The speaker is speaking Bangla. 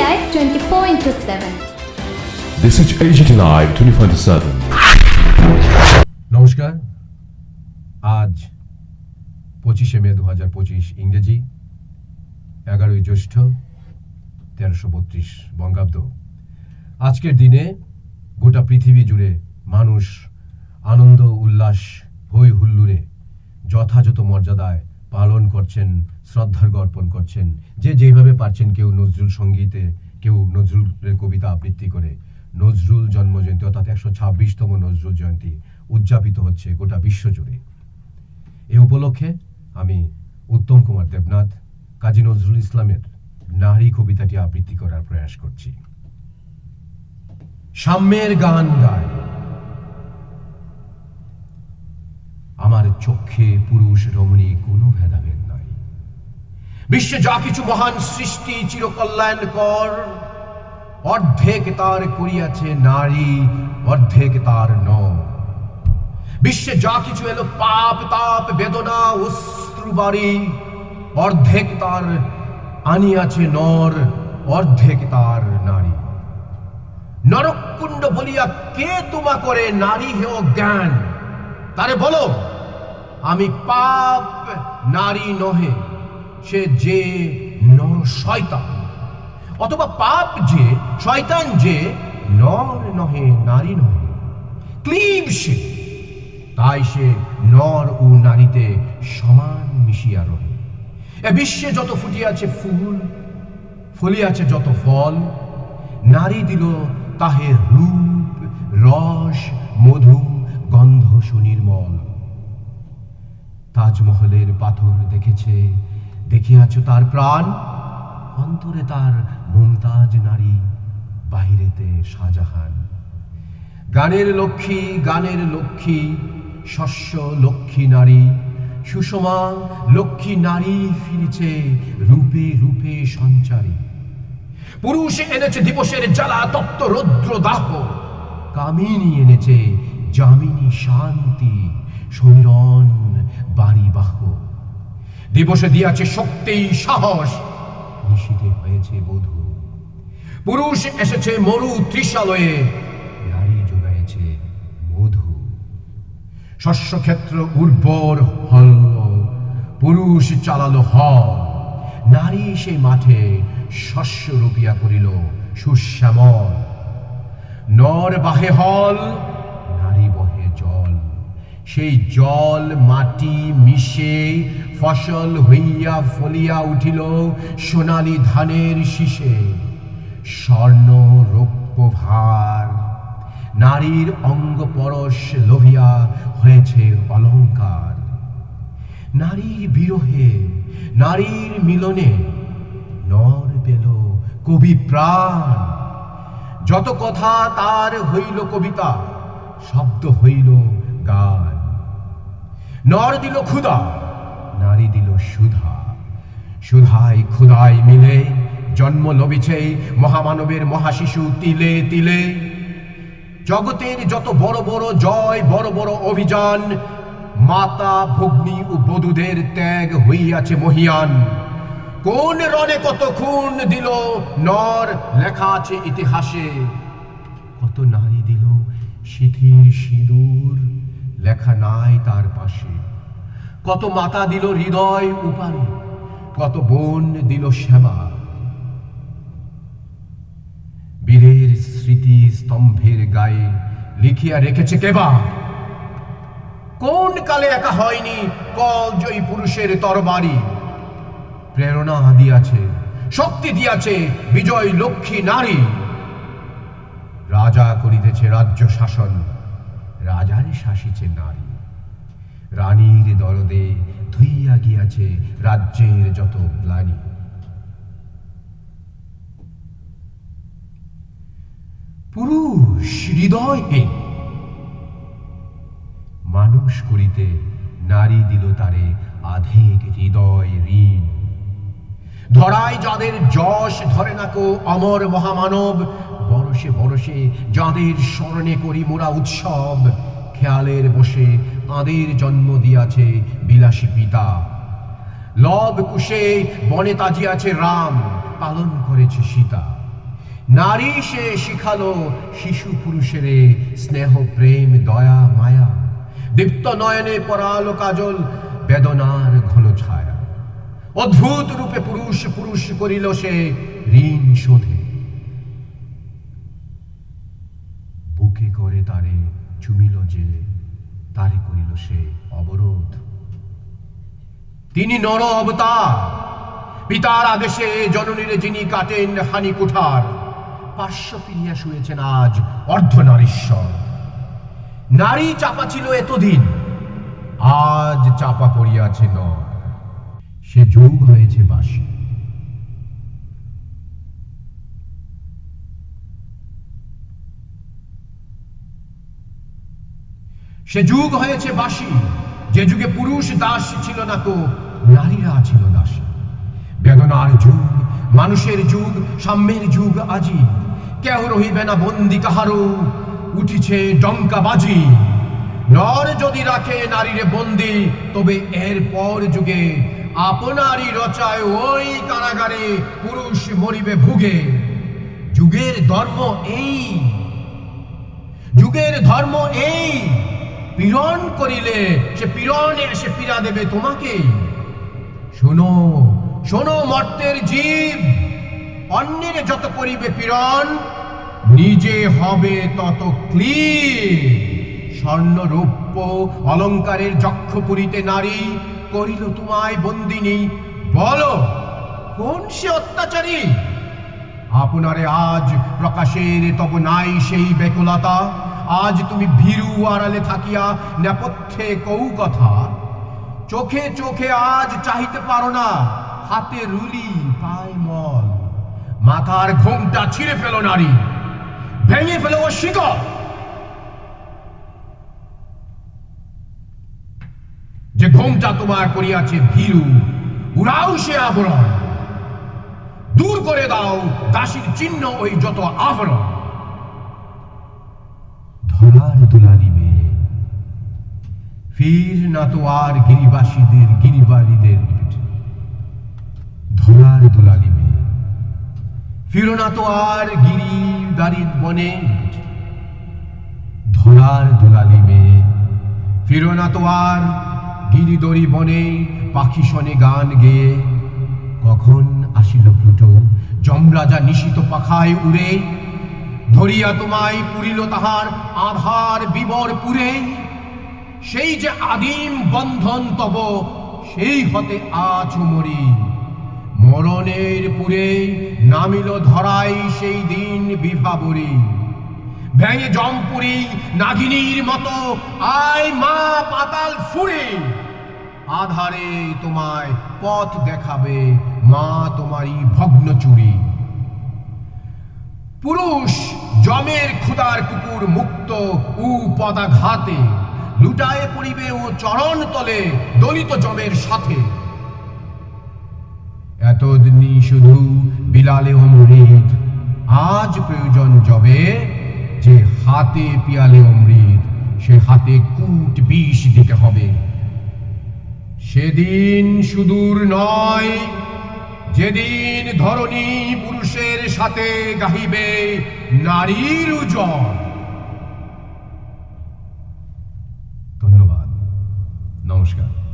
Live 24 into 7. This is AGT Live 24/7. নমস্কার আজ পঁচিশে মে দু হাজার পঁচিশ ইংরেজি এগারোই জ্যৈষ্ঠ তেরোশো বত্রিশ বঙ্গাব্দ আজকের দিনে গোটা পৃথিবী জুড়ে মানুষ আনন্দ উল্লাস হই হুল্লুরে যথাযথ মর্যাদায় পালন করছেন, শ্রদ্ধার অর্পণ করছেন। যে যেভাবে পারছেন কেউ নজরুল সঙ্গীতে, কেউ নজরুলের কবিতা আবৃত্তি করে। নজরুল জন্মজয়ন্তী, অর্থাৎ একশো ছাব্বিশতম নজরুল জয়ন্তী উদযাপিত হচ্ছে গোটা বিশ্ব জুড়ে। এ উপলক্ষে আমি উত্তম কুমার দেবনাথ, কাজী নজরুল ইসলামের নারী কবিতাটি আবৃত্তি করার প্রয়াস করছি। সাম্যের গান গায়। চক্ষে পুরুষ রমণী কোনো ভেদাভেদ নাই। বিশ্বে যা কিছু মহান সৃষ্টি চিরকল্যাণকর, অর্ধেক তার করিয়াছে নারী, অর্ধেক তার নর। বিশ্বে যা কিছু এলো পাপ, তাপ, বেদনা অশ্রুবাড়ি অর্ধেক তার আনিয়াছে নর, অর্ধেক তার নারী। নরকুণ্ড বলিয়া কে তোমা করে নারী হেও জ্ঞান? তারে বলো। আমি পাপ নারী নহে, সে যে নর শয়তান। অথবা পাপ যে, শয়তান যে নর নহে, নারী নহে। ক্লিব সে, তাই সে নর ও নারীতে সমান মিশিয়া রহে। এ বিশ্বে যত ফুটিয়াছে ফুল, ফলিয়াছে যত ফল, নারী দিল তাহে রূপ, রস, মধু, গন্ধ সুনির্মল। তাজমহলের পাথর দেখেছে। দেখিয়াছ তার প্রাণ? অন্তরে তার মুমতাজ নারী, বাহিরেতে শাহজাহান। গানের লক্ষ্মী গানের লক্ষ্মী, শস্য লক্ষ্মী নারী, সুষমা লক্ষ্মী নারী ফিরেছে রূপে রূপে সঞ্চারী। পুরুষ এনেছে দিবসের জ্বালা, তপ্ত রৌদ্র দাহ। কামিনী এনেছে জামিনী শান্তি সমীরণ বাহ। দিবসে দিয়াছে শক্তি সাহস। নিশীতে হয়েছে বধূ। পুরুষ এসেছে মরু ত্রিশালয়ে নারী যোগাইছে মধু শস্যক্ষেত্র উর্বর হল, পুরুষ চালালো হল। নারী সেই মাঠে শস্য রুপিয়া করিল সুশ্যামল। নর বাহে হল সেই জল, মাটি মিশে ফসল হইয়া ফলিয়া উঠিল সোনালি ধানের শীষে। স্বর্ণ রৌপ্য ভার নারীর অঙ্গ পরশ লোভিয়া হয়েছে অলংকার নারীর বিরহে, নারীর মিলনে নর পেল কবি প্রাণ। যত কথা তার হইল কবিতা, শব্দ হইল নর দিল ক্ষুধা, নারী দিল সুধা। সুধায় ক্ষুধায় মিলে, জন্ম লবিছে মহামানবের মহাশিশু তিলে তিলে। জগতের যত বড় বড় জয়, বড় বড় অভিযান, মাতা, ভগ্নী ও বধূদের ত্যাগ হইয়াছে মহিয়ান। কোন রণে কত খুন দিল নর, লেখা আছে ইতিহাসে। কত নারী দিল শিথির সিঁদুর। লেখা নাই তার পাশে। কত মাতা দিল হৃদয় উপারে, কত বোন দিল সেবা বীরের স্মৃতি স্তম্ভের গায়ে লিখিয়া রেখেছে কেবা কোন কালে একা হয়নি জয়ী পুরুষের তরবারি? প্রেরণা দিয়াছে, শক্তি দিয়াছে বিজয় লক্ষ্মী নারী। রাজা করিতেছে রাজ্য শাসন রাজারে শাসিছে নারী। রানীর দরদে ধুইয়া গিয়াছে রাজ্যের যত গ্লানি। পুরুষ হৃদয়হীন মানুষ করিতে নারী দিল তারে আধেক হৃদয় ঋণ। ধরায় যাদের যশ ধরে নাকো অমর মহামানব বরসে বরসে যাদের স্মরণে করি মোরা উৎসব, খেয়ালের বসে তাঁদের জন্ম দিয়াছে বিলাসী পিতা। লব কুশে বনে তাজিয়াছে রাম, পালন করেছে সীতা। নারী সে শিখালো শিশু পুরুষেরে স্নেহ, প্রেম, দয়া, মায়া। দীপ্ত নয়নে পরালো কাজল, বেদনার ঘন ছায়া। অদ্ভুত রূপে পুরুষ পুরুষ করিল সে ঋণ শোধে। করে তারে চুমিল যে, তারে করিল সে অবরোধ। তিনি নর অবতার, পিতার আদেশে জননীরে যিনি কাটেন হানি কুঠার, পার্শ্ব ফিরিয়া শুয়েছেন আজ অর্ধনারীশ্বর। নারী চাপা ছিল এতদিন, আজ চাপা পড়িয়াছে নর। সে যুগ হয়েছে বাসী সে যুগ হয়েছে বাসি, যে যুগে পুরুষ দাস ছিল না তো, নারীরা ছিল দাসী। বেদনার যুগ, মানুষের যুগ, সাম্যের যুগ আজি। কেহ রহিবে না বন্দি কাহারো উঠিছে ডঙ্কা বাজি নর যদি রাখে নারীরে বন্দি, তবে এর পর যুগে আপনারই রচায় ওই কারাগারে পুরুষ মরিবে ভুগে। যুগের ধর্ম এই, যুগের ধর্ম এই। পীড়ন করিলে সে পীড়নে এসে পীড়া দেবে তোমাকে। শোনো শোনো মর্তের জীব। অন্যের যত করিবে পীড়ন, নিজে হবে তত ক্লিব স্বর্ণ রৌপ্য অলঙ্কারের যক্ষ পুরিতে নারী করিল তোমায় বন্দিনী। বলো, কোন সে অত্যাচারী? আপনারে আজ প্রকাশের তব নাই সেই বেকুলতা। আজ তুমি ভীরু আড়ালে থাকিয়া নেপথ্যে কৌ কথা চোখে চোখে আজ চাহিতে পারো না, হাতে রুলি পায় মল। মাথার ঘোমটা ছিঁড়ে ফেলো নারী, ভেঙে ফেলো ও শিকড় যে ঘোমটা তোমার করিয়াছে ভীরু, উড়াও সে আবরণ। দূর করে দাও দাসীর চিহ্ন ওই যত আবরণ ফির না তো আর গিরিবাসীদের, গিরিবাড়িদের ধরার দুলালি মেয়ে। ফিরো না তো আর গিরিবাড়ির বনে। ধরার দুলালি মেয়ে। না তো আর গিরিদরি বনে পাখি শনে গান গেয়ে। কখন আসিল প্লুটো যমরাজা নিশিত পাখায় উড়ে। ধরিয়া তোমায় পুরিল তাহার আধার বিবর পুরে সেই যে আদিম বন্ধন তব, সেই হতে আজ মরি। মরণের পুরে নামিল ধরাই সেই দিন বিভাবরী। ভেঙে জমপুরি নাগিনীর মতো, আয় মা পাতাল ফুরে আধারে তোমায় পথ দেখাবে মা তোমারই ভগ্ন চুরি। পুরুষ জমের ক্ষুদার কুকুর মুক্ত উ পদাঘাতে। লুটায়ে পড়িবে ও চরণ তলে দলিত জমের সাথে। এতদিনই শুধু বিলালে অমৃত আজ প্রয়োজন জবে যে হাতে পিয়ালে অমৃত সে হাতে কুট বিষ দিতে হবে। সেদিন সুদূর নয়, যেদিন ধরণী পুরুষের সাথে গাহিবে নারীর উজল vão.